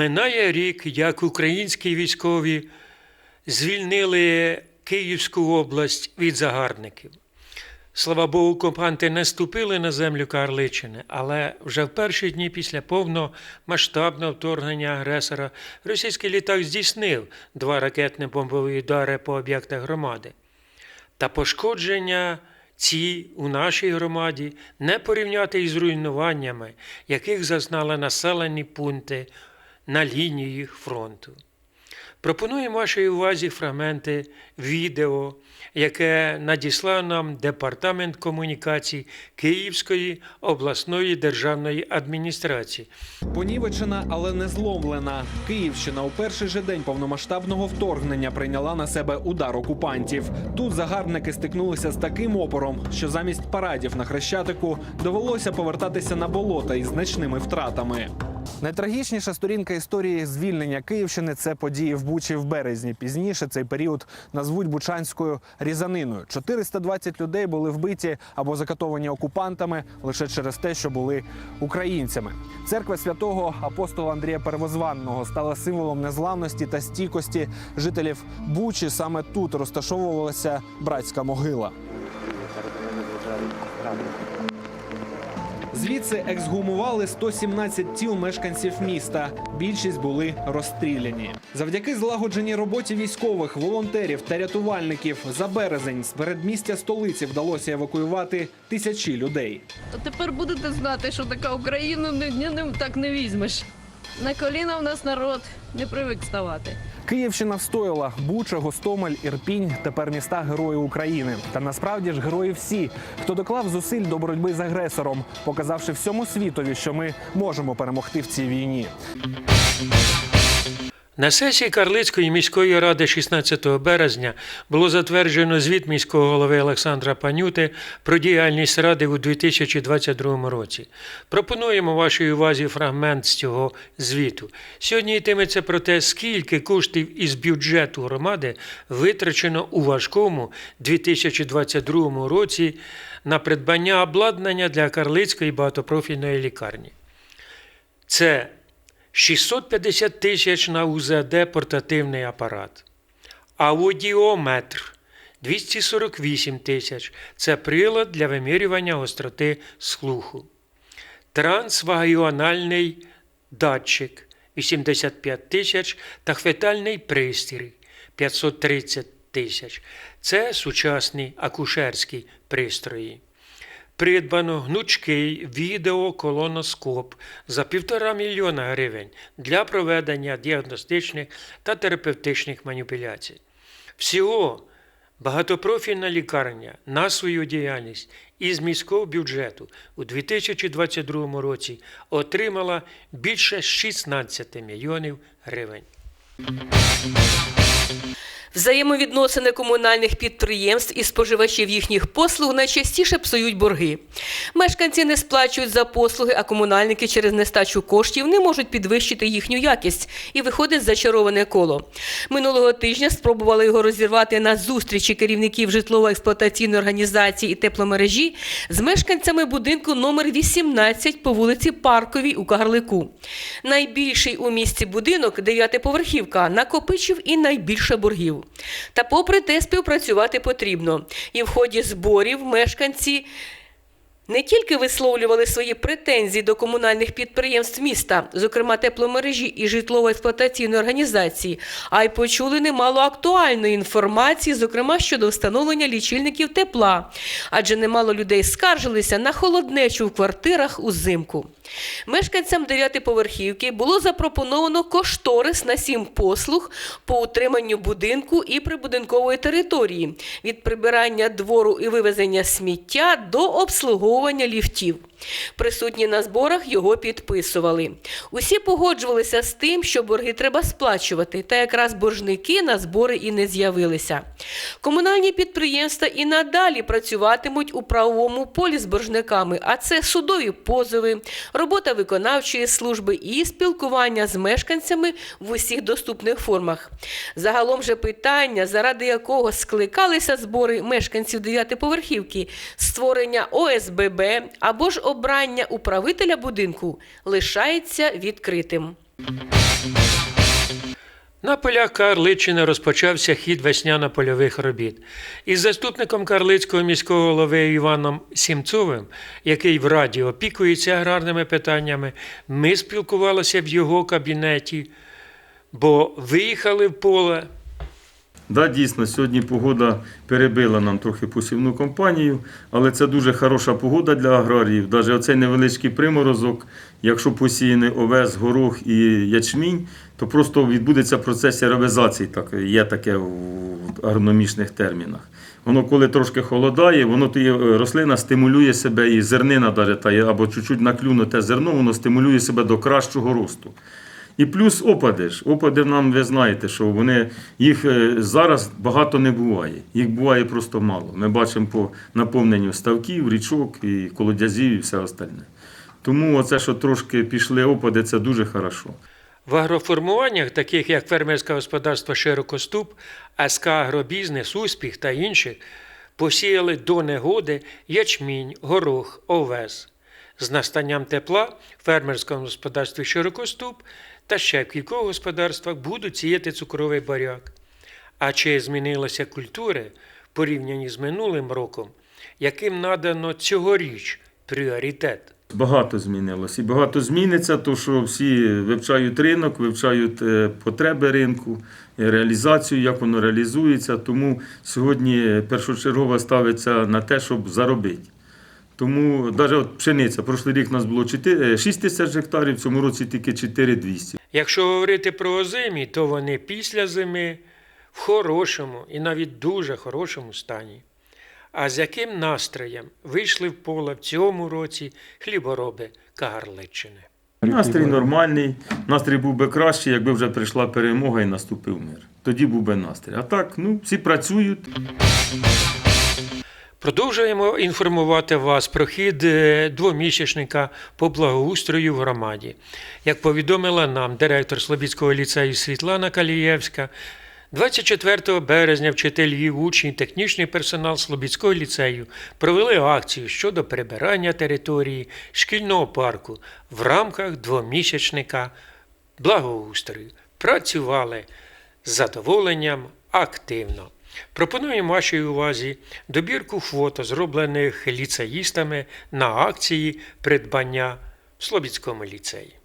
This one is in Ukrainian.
Минає рік, як українські військові звільнили Київську область від загарбників. Слава Богу, окупанти не ступили на землю Карличини, але вже в перші дні після повномасштабного вторгнення агресора російський літак здійснив два ракетні бомбові удари по об'єктах громади. Та пошкодження ці у нашій громаді не порівняти із руйнуваннями, яких зазнали населені пункти на лінії фронту. Пропонуємо вашій увазі фрагменти відео, яке надіслав нам Департамент комунікацій Київської обласної державної адміністрації. Понівечена, але не зломлена. Київщина у перший же день повномасштабного вторгнення прийняла на себе удар окупантів. Тут загарбники стикнулися з таким опором, що замість парадів на хрещатику довелося повертатися на болота із значними втратами. Найтрагічніша сторінка історії звільнення Київщини це події в Бучі в березні. Пізніше цей період назвуть Бучанською різаниною. 420 людей були вбиті або закатовані окупантами лише через те, що були українцями. Церква святого апостола Андрія Первозванного стала символом незламності та стійкості жителів Бучі. Саме тут розташовувалася братська могила. Звідси ексгумували 117 тіл мешканців міста. Більшість були розстріляні. Завдяки злагодженій роботі військових, волонтерів та рятувальників за березень з передмістя столиці вдалося евакуювати тисячі людей. Тепер будете знати, що така Україна не, не, не- так не візьмеш. На коліна в нас народ не привик ставати. Київщина встояла Буча, Гостомель, Ірпінь тепер міста герої України. Та насправді ж герої всі, хто доклав зусиль до боротьби з агресором, показавши всьому світові, що ми можемо перемогти в цій війні. На сесії Карлицької міської ради 16 березня було затверджено звіт міського голови Олександра Панюти про діяльність ради у 2022 році. Пропонуємо вашій увазі фрагмент з цього звіту. Сьогодні йтиметься про те, скільки коштів із бюджету громади витрачено у важкому 2022 році на придбання обладнання для Карлицької багатопрофільної лікарні. Це 650 тисяч на УЗД портативний апарат. Аудіометр 248 тисяч. Це прилад для вимірювання гостроти слуху. Трансвагіональний датчик 85 тисяч та хвитальний пристрій 530 тисяч. Це сучасні акушерські пристрої. Придбано гнучкий відеоколоноскоп за півтора мільйона гривень для проведення діагностичних та терапевтичних маніпуляцій. Всього багатопрофільна лікарня на свою діяльність із міського бюджету у 2022 році отримала більше 16 мільйонів гривень. Взаємовідносини комунальних підприємств і споживачів їхніх послуг найчастіше псують борги. Мешканці не сплачують за послуги, а комунальники через нестачу коштів не можуть підвищити їхню якість і виходить зачароване коло. Минулого тижня спробували його розірвати на зустрічі керівників житлово-експлуатаційної організації і тепломережі з мешканцями будинку номер 18 по вулиці Парковій у Кагарлику. Найбільший у місті будинок, дев'ятиповерхівка, накопичив і найбільше боргів. Та попри те співпрацювати потрібно. І в ході зборів мешканці не тільки висловлювали свої претензії до комунальних підприємств міста, зокрема тепломережі і житлово-експлуатаційної організації, а й почули немало актуальної інформації, зокрема щодо встановлення лічильників тепла, адже немало людей скаржилися на холоднечу в квартирах узимку. Мешканцям дев'ятиповерхівки було запропоновано кошторис на сім послуг по утриманню будинку і прибудинкової території від прибирання двору і вивезення сміття до обслуговування ліфтів. Присутні на зборах його підписували. Усі погоджувалися з тим, що борги треба сплачувати, та якраз боржники на збори і не з'явилися. Комунальні підприємства і надалі працюватимуть у правовому полі з боржниками, а це судові позови, робота виконавчої служби і спілкування з мешканцями в усіх доступних формах. Загалом же питання, заради якого скликалися збори мешканців дев'ятиповерхівки, створення ОСББ або ж обрання управителя будинку, лишається відкритим. На полях Карличини розпочався хід весняно-польових робіт. Із заступником Карлицького міського голови Іваном Сімцовим, який в Раді опікується аграрними питаннями, ми спілкувалися в його кабінеті, бо виїхали в поле. Да, дійсно, сьогодні погода перебила нам трохи посівну кампанію, але це дуже хороша погода для аграріїв. Навіть оцей невеличкий приморозок, якщо посіяний овес, горох і ячмінь, то просто відбудеться процес аеробізації, так, є таке в агрономічних термінах. Воно, коли трошки холодає, воно то е, рослина стимулює себе, і зернина навіть, або чуть-чуть наклюнуте зерно, воно стимулює себе до кращого росту. І плюс опади ж. Опади нам ви знаєте, що вони їх е, зараз багато не буває. Їх буває просто мало. Ми бачимо по наповненню ставків, річок і колодязів і все остальне. Тому оце, що трошки пішли опади, це дуже хорошо. В агроформуваннях, таких як фермерське господарство Широкоступ, СК Агробізнес, Успіх та інших, посіяли до негоди ячмінь, горох, овес. З настанням тепла в фермерському господарстві Широкоступ та ще в кількох господарствах будуть сіяти цукровий баряк. А чи змінилися культури в порівнянні з минулим роком, яким надано цьогоріч пріоритет? Багато змінилось. І багато зміниться, то що всі вивчають ринок, вивчають е, потреби ринку, реалізацію, як воно реалізується. Тому сьогодні першочергово ставиться на те, щоб заробити. Тому навіть от пшениця, прошлий рік у нас було 4, 6 тисяч гектарів, в цьому році тільки 4200. Якщо говорити про озимі, то вони після зими в хорошому і навіть дуже хорошому стані. А з яким настроєм вийшли в поле в цьому році хлібороби Кагарличчини? Настрій нормальний. Настрій був би кращий, якби вже прийшла перемога і наступив мир. Тоді був би настрій. А так, ну, всі працюють. Продовжуємо інформувати вас про хід е, двомісячника по благоустрою в громаді. Як повідомила нам директор Слобідського ліцею Світлана Калієвська, 24 березня вчителі, учні, технічний персонал Слобідського ліцею провели акцію щодо прибирання території шкільного парку в рамках двомісячника благоустрою. Працювали з задоволенням активно. Пропонуємо вашій увазі добірку фото, зроблених ліцеїстами на акції придбання в Слобідському ліцеї.